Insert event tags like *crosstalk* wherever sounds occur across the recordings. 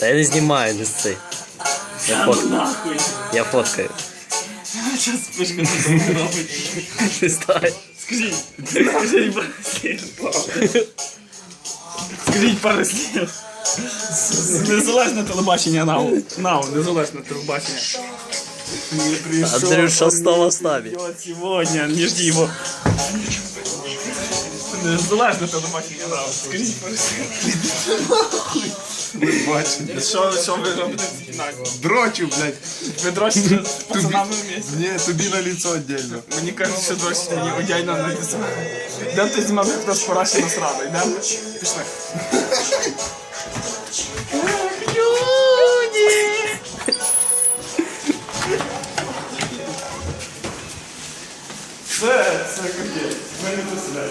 Та я не знімаю, не сци. Я фоткаю. Нахуй. Я фоткаю. Зараз спишка не робить. Не знаю. Скажіть, скажіть пару слів. Скажіть пару слів. З- з- Незалежне телебачення НАУ. НАУ, незалежне телебачення. Не прийшов, Андрюша снова с нами. придет Сегодня, не жди его. Незалежне телебачення НАУ. Скажіть пару слів. Бачите. Що, що ви робите? Дрочу, блядь. Ви дрочите з пацанами вместе? Ні, тобі на лицо отдельно. Мені кажуть, що дрочить мені одяй на лицо. Де ти знімав, як хтось пораші насрали? Йдемо? Пішли. Це, це капець. Ви не.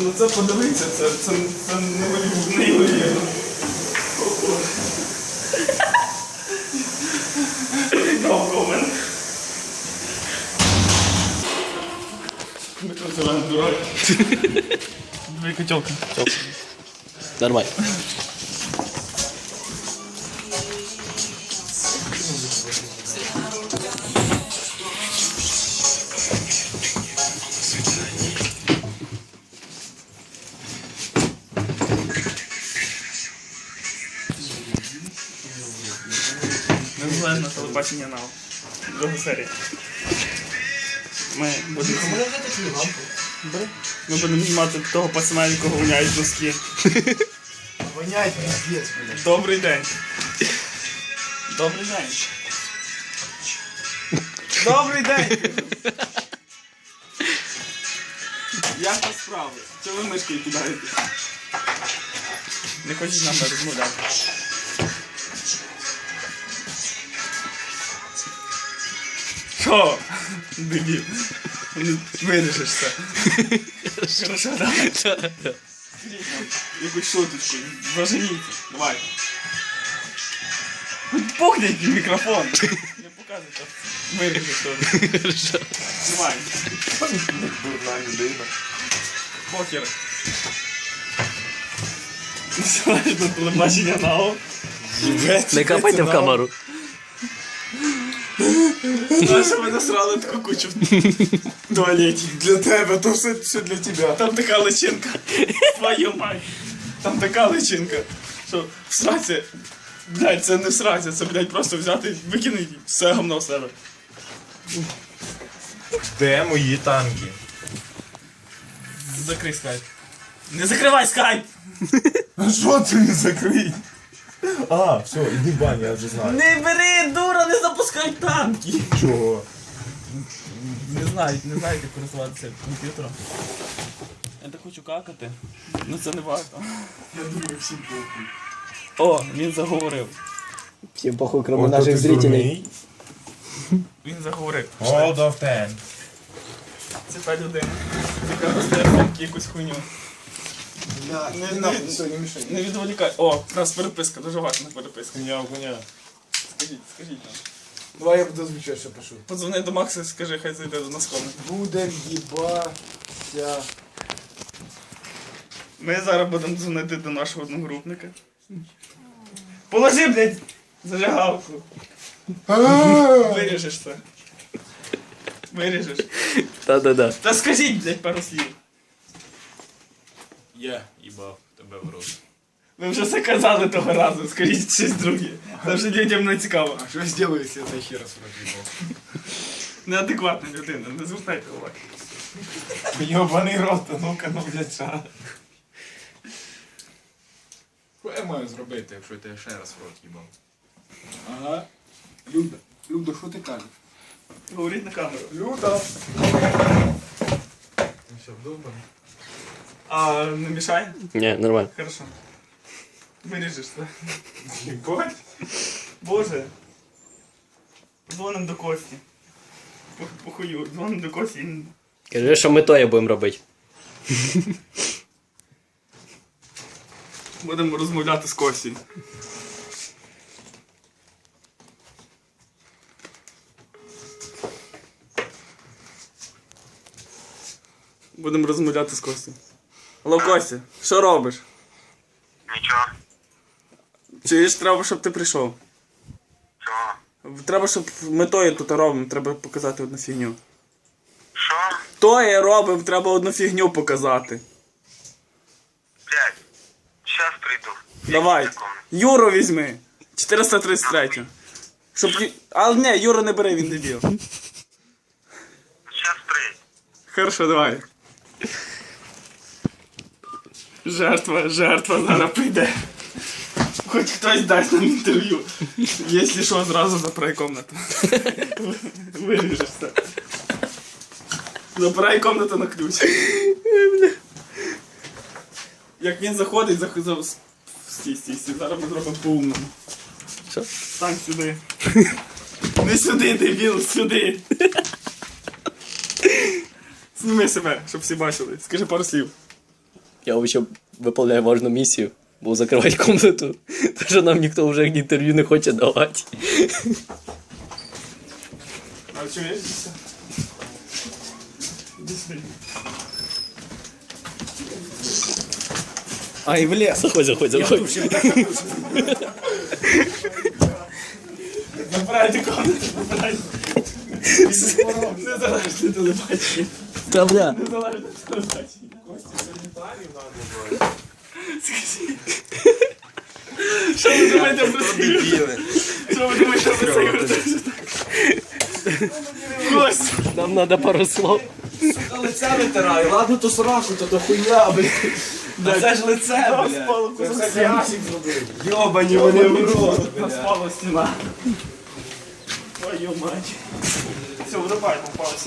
Ну це подивиться, це, це, це неймовірно. Ми тут. Дві котелки. Нормально. Незалежне телебачення НАУ. Друга серія. Ми будемо. Бери. Ми будемо знімати того пацана, якого воняють носки. Вонять пиздец, блядь. Добрий день. Добрий день. Добрий день. Як вас справи? Чого ви мишкою кидаєте? Не хочуть з нами розмовляти. Що? Дебіл. Ну, Вирішиш це. Хорошо, давай. Якусь шуточку. Заженіться. Давай. Пухніть в мікрофон. Не показуйте. Вирішиш теж. Давай. Дурна людина. Покер. Незалежне телебачення НАО. Не капайте в камеру. Знаєш, що ви насрали таку кучу в туалеті. Для тебе, то все, все для тебя. Там така личинка. Твою мать. Там така личинка. Що в сраці. Блядь, це не в сраці, це, блядь, просто взяти і викинути все говно в себе. Де мої танки? Закрий скайп. Не закривай скайп! А що ти не закрий? А, все, іди в баню, я вже знаю. Не бери, дура, не запускай танки! Чого? Не знають, не знають, як користуватися комп'ютером. Я так хочу какати, але це не варто. Я думаю, всім похуй. О, він заговорив. Всем похуй, кроме Ото наших ти зрителей. дурний. Він заговорив. Hold of ten. Це та людина, яка роздає якусь хуйню. Не, не- не, все, не. Не відволікай. О, у нас переписка, дуже важна переписка. Коня, коня. Скажіть, скажіть нам. Давай я буду звучати, що пишу. Подзвони до Макса і скажи, хай зайде до нас в комнату. Буде їбася. Ми зараз будемо дзвонити до нашого одногрупника. Положи, блядь, зажигалку. Виріжеш це. Виріжеш. Да-да-да. Та скажіть, блядь, пару слів. Я їбав тебе в рот. Ви вже це казали того разу, скажіть щось друге. Це вже людям не цікаво. А що зроблю, якщо я ще раз роз'їбав? Неадекватна людина, не звертайте уваги. Йобаний рот, а ну-ка, ну блядь, ша. Що я маю зробити, якщо я тебе ще раз в рот їбав? Ага. Люда, Люда, що ти кажеш? Говоріть на камеру. Люда! Ну що, вдома? А не мішає? Не, нормально. Хорошо. Виріжеш це. Єбать? Боже. Дзвоним до Кості. По- Похую, дзвоним до Кості. Кажи, що ми тоє будемо робити. Будемо розмовляти з Костю. Будемо розмовляти з Костю. Алло, Костя, що робиш? Нічого. Чуєш, треба, щоб ти прийшов. Чого? Треба, щоб ми тої тут робимо, треба показати одну фігню. Що? Тої робимо, треба одну фігню показати. Блядь. Щас прийду. Давай. Юру візьми. 433. Щоб... Ю- Але ні, Юру не бери, він дебіл. Щас прийду. Хорошо, давай. Жертва, жертва зараз прийде. Хоч хтось дасть нам інтерв'ю. Якщо що, зразу запирай комнату. Виріжеш все. Запирай комнату на ключ. Як він заходить, зах... за... Стій, стій, стій, зараз ми зробимо по-умному. Що? Стань сюди. Не сюди, дебіл, сюди. Зніми себе, щоб всі бачили. Скажи пару слів. Я вообще выполняю важную миссию. Буду закрывать комнату. *laughs* Потому что нам никто уже интервью не хочет давать. А чому я здесь? Сюди. Ай, в лес. Заходь, заходь, заходь. Забирайте комнату, забирайте. Не залежне телебачення. Да, бля. Не залежне телебачення. Що ви думаєте про це? Що ви думаєте про це? Нам надо пару слов. Лице витираю, ладно, то сраку, то то хуйня, блядь. Це ж лице, блядь. Йобані вони в рот, блядь. Спала стіна. Твою мать. Все, водопад попався.